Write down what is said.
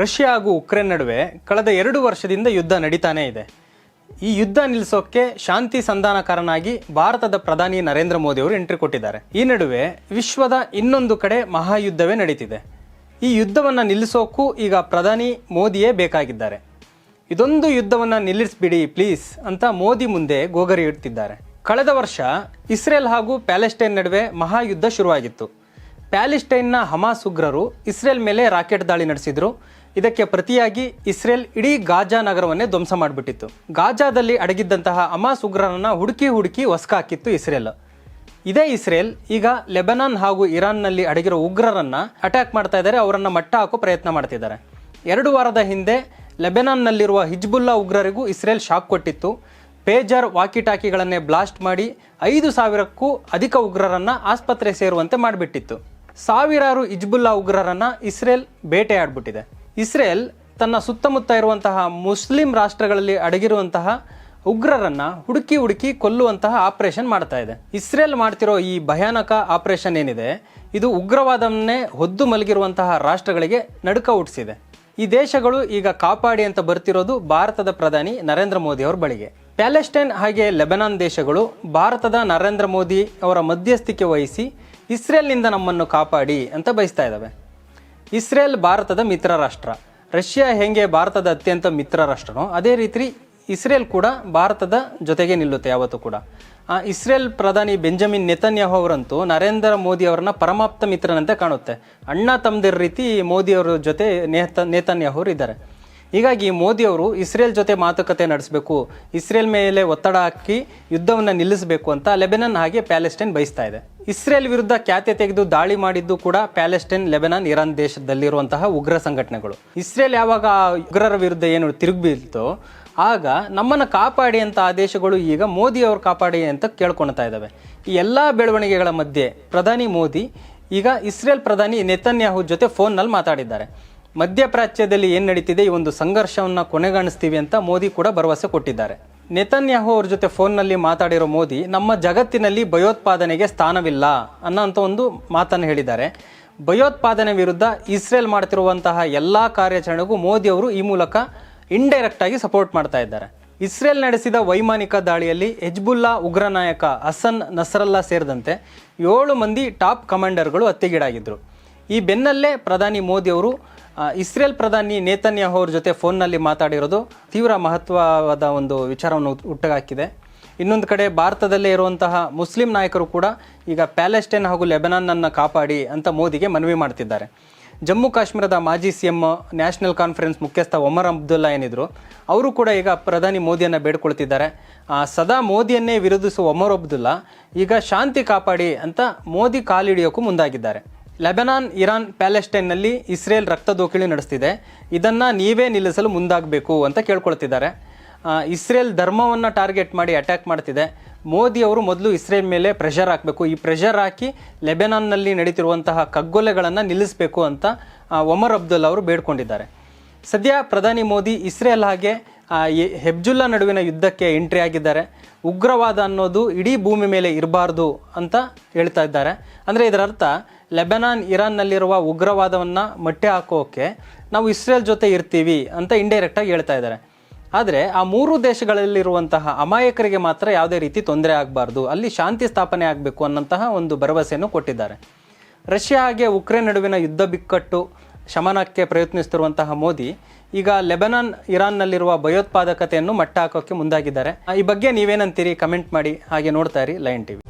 Russia ಹಾಗೂ Ukraine ನಡುವೆ ಕಳೆದ ಎರಡು ವರ್ಷದಿಂದ ಯುದ್ಧ ನಡೀತಾನೇ ಇದೆ. ಈ ಯುದ್ಧ ನಿಲ್ಲಿಸೋಕೆ ಶಾಂತಿ ಸಂಧಾನಕಾರನಾಗಿ ಭಾರತದ ಪ್ರಧಾನಿ ನರೇಂದ್ರ ಮೋದಿ ಅವರು ಎಂಟ್ರಿ ಕೊಟ್ಟಿದ್ದಾರೆ. ಈ ನಡುವೆ ವಿಶ್ವದ ಇನ್ನೊಂದು ಕಡೆ ಮಹಾಯುದ್ಧವೇ ನಡೀತಿದೆ. ಈ ಯುದ್ಧವನ್ನು ನಿಲ್ಲಿಸೋಕ್ಕೂ ಈಗ ಪ್ರಧಾನಿ ಮೋದಿಯೇ ಬೇಕಾಗಿದ್ದಾರೆ. ಇದೊಂದು ಯುದ್ಧವನ್ನು ನಿಲ್ಲಿಸ್ಬಿಡಿ ಪ್ಲೀಸ್ ಅಂತ ಮೋದಿ ಮುಂದೆ ಗೋಗರಿ ಇಡ್ತಿದ್ದಾರೆ ಕಳೆದ ವರ್ಷ ಇಸ್ರೇಲ್ ಹಾಗೂ ಪ್ಯಾಲೆಸ್ಟೈನ್ ನಡುವೆ ಮಹಾಯುದ್ಧ ಶುರುವಾಗಿತ್ತು. ಪ್ಯಾಲೆಸ್ಟೈನ್ನ ಹಮಾಸ್ ಉಗ್ರರು ಇಸ್ರೇಲ್ ಮೇಲೆ ರಾಕೆಟ್ ದಾಳಿ ನಡೆಸಿದ್ರು. ಇದಕ್ಕೆ ಪ್ರತಿಯಾಗಿ ಇಸ್ರೇಲ್ ಇಡೀ ಗಾಜಾ ನಗರವನ್ನೇ ಧ್ವಂಸ ಮಾಡಿಬಿಟ್ಟಿತ್ತು. ಗಾಜಾದಲ್ಲಿ ಅಡಗಿದ್ದಂತಹ ಅಮಾಸ್ ಉಗ್ರರನ್ನ ಹುಡುಕಿ ಹುಡುಕಿ ಹೊಸ್ಕ ಹಾಕಿತ್ತು ಇಸ್ರೇಲ್. ಇದೇ ಇಸ್ರೇಲ್ ಈಗ ಲೆಬನಾನ್ ಹಾಗೂ ಇರಾನ್ನಲ್ಲಿ ಅಡಗಿರೋ ಉಗ್ರರನ್ನ ಅಟ್ಯಾಕ್ ಮಾಡ್ತಾ ಇದ್ದಾರೆ, ಅವರನ್ನು ಮಟ್ಟ ಹಾಕೋ ಪ್ರಯತ್ನ ಮಾಡ್ತಿದ್ದಾರೆ. ಎರಡು ವಾರದ ಹಿಂದೆ ಲೆಬನಾನ್ನಲ್ಲಿರುವ ಹಿಜ್ಬುಲ್ಲಾ ಉಗ್ರರಿಗೂ ಇಸ್ರೇಲ್ ಶಾಕ್ ಕೊಟ್ಟಿತ್ತು. ಪೇಜರ್ ವಾಕಿಟಾಕಿಗಳನ್ನೇ ಬ್ಲಾಸ್ಟ್ ಮಾಡಿ ಐದು ಸಾವಿರಕ್ಕೂ ಅಧಿಕ ಉಗ್ರರನ್ನ ಆಸ್ಪತ್ರೆ ಸೇರುವಂತೆ ಮಾಡಿಬಿಟ್ಟಿತ್ತು. ಸಾವಿರಾರು ಹಿಜ್ಬುಲ್ಲಾ ಉಗ್ರರನ್ನ ಇಸ್ರೇಲ್ ಬೇಟೆಯಾಡ್ಬಿಟ್ಟಿದೆ. ಇಸ್ರೇಲ್ ತನ್ನ ಸುತ್ತಮುತ್ತ ಇರುವಂತಹ ಮುಸ್ಲಿಂ ರಾಷ್ಟ್ರಗಳಲ್ಲಿ ಅಡಗಿರುವಂತಹ ಉಗ್ರರನ್ನ ಹುಡುಕಿ ಹುಡುಕಿ ಕೊಲ್ಲುವಂತಹ ಆಪರೇಷನ್ ಮಾಡ್ತಾ ಇದೆ. ಇಸ್ರೇಲ್ ಮಾಡ್ತಿರೋ ಈ ಭಯಾನಕ ಆಪರೇಷನ್ ಏನಿದೆ, ಇದು ಉಗ್ರವಾದವನ್ನೇ ಹೊದ್ದು ಮಲಗಿರುವಂತಹ ರಾಷ್ಟ್ರಗಳಿಗೆ ನಡುಕ ಹುಟ್ಟಿಸಿದೆ ಈ ದೇಶಗಳು ಈಗ ಕಾಪಾಡಿ ಅಂತ ಬರ್ತಿರೋದು ಭಾರತದ ಪ್ರಧಾನಿ ನರೇಂದ್ರ ಮೋದಿ ಅವರ ಬಳಿಗೆ. ಪ್ಯಾಲೆಸ್ಟೈನ್ ಹಾಗೆ ಲೆಬನಾನ್ ದೇಶಗಳು ಭಾರತದ ನರೇಂದ್ರ ಮೋದಿ ಅವರ ಮಧ್ಯಸ್ಥಿಕೆ ವಹಿಸಿ ಇಸ್ರೇಲ್ನಿಂದ ನಮ್ಮನ್ನು ಕಾಪಾಡಿ ಅಂತ ಬಯಸ್ತಾ ಇದ್ದಾವೆ ಇಸ್ರೇಲ್ ಭಾರತದ ಮಿತ್ರ ರಾಷ್ಟ್ರ. ರಷ್ಯಾ ಹೆಂಗೆ ಭಾರತದ ಅತ್ಯಂತ ಮಿತ್ರ ರಾಷ್ಟ್ರನೋ, ಅದೇ ರೀತಿ ಇಸ್ರೇಲ್ ಕೂಡ ಭಾರತದ ಜೊತೆಗೆ ನಿಲ್ಲುತ್ತೆ ಯಾವತ್ತೂ ಕೂಡ. ಇಸ್ರೇಲ್ ಪ್ರಧಾನಿ ಬೆಂಜಮಿನ್ ನೆತನ್ಯಾಹು ಅವರಂತೂ ನರೇಂದ್ರ ಮೋದಿ ಅವರನ್ನ ಪರಮಾಪ್ತ ಮಿತ್ರನಂತೆ ಕಾಣುತ್ತೆ. ಅಣ್ಣ ತಮ್ಮದಿರ ರೀತಿ ಮೋದಿ ಅವರ ಜೊತೆ ನೇತ ಇದ್ದಾರೆ ಹೀಗಾಗಿ ಮೋದಿಯವರು ಇಸ್ರೇಲ್ ಜೊತೆ ಮಾತುಕತೆ ನಡೆಸಬೇಕು, ಇಸ್ರೇಲ್ ಮೇಲೆ ಒತ್ತಡ ಹಾಕಿ ಯುದ್ಧವನ್ನು ನಿಲ್ಲಿಸಬೇಕು ಅಂತ ಲೆಬನನ್ ಹಾಗೆ ಪ್ಯಾಲೆಸ್ಟೈನ್ ಬಯಸ್ತಾ ಇದೆ. ಇಸ್ರೇಲ್ ವಿರುದ್ಧ ಖ್ಯಾತೆ ತೆಗೆದು ದಾಳಿ ಮಾಡಿದ್ದು ಕೂಡ ಪ್ಯಾಲೆಸ್ಟೈನ್, ಲೆಬೆನಾನ್, ಇರಾನ್ ದೇಶದಲ್ಲಿರುವಂತಹ ಉಗ್ರ ಸಂಘಟನೆಗಳು. ಇಸ್ರೇಲ್ ಯಾವಾಗ ಆ ಉಗ್ರರ ವಿರುದ್ಧ ಏನು ತಿರುಗಿ ಬೀಳ್ತೋ ಆಗ ನಮ್ಮನ್ನು ಕಾಪಾಡಿ ಅಂತ ಆ ದೇಶಗಳು ಈಗ ಮೋದಿ ಅವರು ಕಾಪಾಡಿ ಅಂತ ಕೇಳ್ಕೊಳ್ತಾ ಇದ್ದಾವೆ ಈ ಎಲ್ಲ ಬೆಳವಣಿಗೆಗಳ ಮಧ್ಯೆ ಪ್ರಧಾನಿ ಮೋದಿ ಈಗ ಇಸ್ರೇಲ್ ಪ್ರಧಾನಿ ನೆತನ್ಯಾಹು ಜೊತೆ ಫೋನ್ನಲ್ಲಿ ಮಾತಾಡಿದ್ದಾರೆ. ಮಧ್ಯಪ್ರಾಚ್ಯದಲ್ಲಿ ಏನು ನಡೀತಿದೆ? ಈ ಒಂದು ಸಂಘರ್ಷವನ್ನು ಕೊನೆಗಾಣಿಸ್ತೀವಿ ಅಂತ ಮೋದಿ ಕೂಡ ಭರವಸೆ ಕೊಟ್ಟಿದ್ದಾರೆ. ನೆತನ್ಯಾಹು ಅವ್ರ ಜೊತೆ ಫೋನ್ನಲ್ಲಿ ಮಾತಾಡಿರೋ ಮೋದಿ, ನಮ್ಮ ಜಗತ್ತಿನಲ್ಲಿ ಭಯೋತ್ಪಾದನೆಗೆ ಸ್ಥಾನವಿಲ್ಲ ಅನ್ನೋಂಥ ಒಂದು ಮಾತನ್ನು ಹೇಳಿದ್ದಾರೆ. ಭಯೋತ್ಪಾದನೆ ವಿರುದ್ಧ ಇಸ್ರೇಲ್ ಮಾಡ್ತಿರುವಂತಹ ಎಲ್ಲ ಕಾರ್ಯಾಚರಣೆಗೂ ಮೋದಿ ಅವರು ಈ ಮೂಲಕ ಇಂಡೈರೆಕ್ಟ್ ಆಗಿ ಸಪೋರ್ಟ್ ಮಾಡ್ತಾ ಇದ್ದಾರೆ. ಇಸ್ರೇಲ್ ನಡೆಸಿದ ವೈಮಾನಿಕ ದಾಳಿಯಲ್ಲಿ ಹೆಜ್ಬುಲ್ಲಾ ಉಗ್ರ ನಾಯಕ ಹಸನ್ ನಸರಲ್ಲಾ ಸೇರಿದಂತೆ ಏಳು ಮಂದಿ ಟಾಪ್ ಕಮಾಂಡರ್ಗಳು ಹತ್ಯೆಗೀಡಾಗಿದ್ದರು ಈ ಬೆನ್ನಲ್ಲೇ ಪ್ರಧಾನಿ ಮೋದಿ ಅವರು ಇಸ್ರೇಲ್ ಪ್ರಧಾನಿ ನೇತನ್ಯಾಹು ಅವ್ರ ಜೊತೆ ಫೋನ್ನಲ್ಲಿ ಮಾತಾಡಿರೋದು ತೀವ್ರ ಮಹತ್ವವಾದ ಒಂದು ವಿಚಾರವನ್ನು ಹುಟ್ಟುಹಾಕಿದೆ. ಇನ್ನೊಂದು ಕಡೆ ಭಾರತದಲ್ಲೇ ಇರುವಂತಹ ಮುಸ್ಲಿಂ ನಾಯಕರು ಕೂಡ ಈಗ ಪ್ಯಾಲೆಸ್ಟೈನ್ ಹಾಗೂ ಲೆಬನಾನನ್ನು ಕಾಪಾಡಿ ಅಂತ ಮೋದಿಗೆ ಮನವಿ ಮಾಡ್ತಿದ್ದಾರೆ. ಜಮ್ಮು ಕಾಶ್ಮೀರದ ಮಾಜಿ ಸಿ ಎಂ ನ್ಯಾಷನಲ್ ಕಾನ್ಫರೆನ್ಸ್ ಮುಖ್ಯಸ್ಥ ಒಮರ್ ಅಬ್ದುಲ್ಲಾ ಏನಿದ್ರು, ಅವರು ಕೂಡ ಈಗ ಪ್ರಧಾನಿ ಮೋದಿಯನ್ನು ಬೇಡ್ಕೊಳ್ತಿದ್ದಾರೆ. ಸದಾ ಮೋದಿಯನ್ನೇ ವಿರೋಧಿಸುವ ಒಮರ್ ಅಬ್ದುಲ್ಲಾ ಈಗ ಶಾಂತಿ ಕಾಪಾಡಿ ಅಂತ ಮೋದಿ ಕಾಲಿಡಿಯೋಕ್ಕೂ ಮುಂದಾಗಿದ್ದಾರೆ. ಲೆಬನಾನ್, ಇರಾನ್, ಪ್ಯಾಲೆಸ್ಟೈನ್ನಲ್ಲಿ ಇಸ್ರೇಲ್ ರಕ್ತ ದೋಖಿಳಿ ನಡೆಸ್ತಿದೆ. ಇದನ್ನು ನೀವೇ ನಿಲ್ಲಿಸಲು ಮುಂದಾಗಬೇಕು ಅಂತ ಕೇಳ್ಕೊಳ್ತಿದ್ದಾರೆ. ಇಸ್ರೇಲ್ ಧರ್ಮವನ್ನು ಟಾರ್ಗೆಟ್ ಮಾಡಿ ಅಟ್ಯಾಕ್ ಮಾಡ್ತಿದೆ. ಮೋದಿ ಅವರು ಮೊದಲು ಇಸ್ರೇಲ್ ಮೇಲೆ ಪ್ರೆಷರ್ ಹಾಕಬೇಕು. ಈ ಪ್ರೆಷರ್ ಹಾಕಿ ಲೆಬೆನಾನ್ನಲ್ಲಿ ನಡೀತಿರುವಂತಹ ಕಗ್ಗೊಲೆಗಳನ್ನು ನಿಲ್ಲಿಸಬೇಕು ಅಂತ ಒಮರ್ ಅಬ್ದುಲ್ ಅವರು ಬೇಡ್ಕೊಂಡಿದ್ದಾರೆ. ಸದ್ಯ ಪ್ರಧಾನಿ ಮೋದಿ ಇಸ್ರೇಲ್ ಹಾಗೆ ಹೆಬ್ಜುಲ್ಲಾ ನಡುವಿನ ಯುದ್ಧಕ್ಕೆ ಎಂಟ್ರಿ ಆಗಿದ್ದಾರೆ. ಉಗ್ರವಾದ ಅನ್ನೋದು ಇಡೀ ಭೂಮಿ ಮೇಲೆ ಇರಬಾರ್ದು ಅಂತ ಹೇಳ್ತಾ ಇದ್ದಾರೆ. ಅಂದರೆ ಇದರ ಅರ್ಥ ಲೆಬನಾನ್, ಇರಾನ್ನಲ್ಲಿರುವ ಉಗ್ರವಾದವನ್ನು ಮಟ್ಟೆ ಹಾಕೋಕೆ ನಾವು ಇಸ್ರೇಲ್ ಜೊತೆ ಇರ್ತೀವಿ ಅಂತ ಇಂಡೈರೆಕ್ಟಾಗಿ ಹೇಳ್ತಾ ಇದ್ದಾರೆ. ಆದರೆ ಆ ಮೂರು ದೇಶಗಳಲ್ಲಿರುವಂತಹ ಅಮಾಯಕರಿಗೆ ಮಾತ್ರ ಯಾವುದೇ ರೀತಿ ತೊಂದರೆ ಆಗಬಾರ್ದು, ಅಲ್ಲಿ ಶಾಂತಿ ಸ್ಥಾಪನೆ ಆಗಬೇಕು ಅನ್ನೋಂತಹ ಒಂದು ಭರವಸೆಯನ್ನು ಕೊಟ್ಟಿದ್ದಾರೆ. ರಷ್ಯಾ ಹಾಗೆ ಉಕ್ರೇನ್ ನಡುವಿನ ಯುದ್ಧ ಬಿಕ್ಕಟ್ಟು, ಶಮನಕ್ಕೆ ಪ್ರಯತ್ನಿಸುತ್ತಿರುವಂತಹ ಮೋದಿ ಈಗ ಲೆಬನಾನ್, ಇರಾನ್ನಲ್ಲಿರುವ ಭಯೋತ್ಪಾದಕತೆಯನ್ನು ಮಟ್ಟ ಹಾಕೋಕ್ಕೆ ಮುಂದಾಗಿದ್ದಾರೆ. ಈ ಬಗ್ಗೆ ನೀವೇನಂತೀರಿ? ಕಮೆಂಟ್ ಮಾಡಿ, ಹಾಗೆ ನೋಡ್ತಾ ಇರಿ ಲೈನ್ ಟಿವಿ.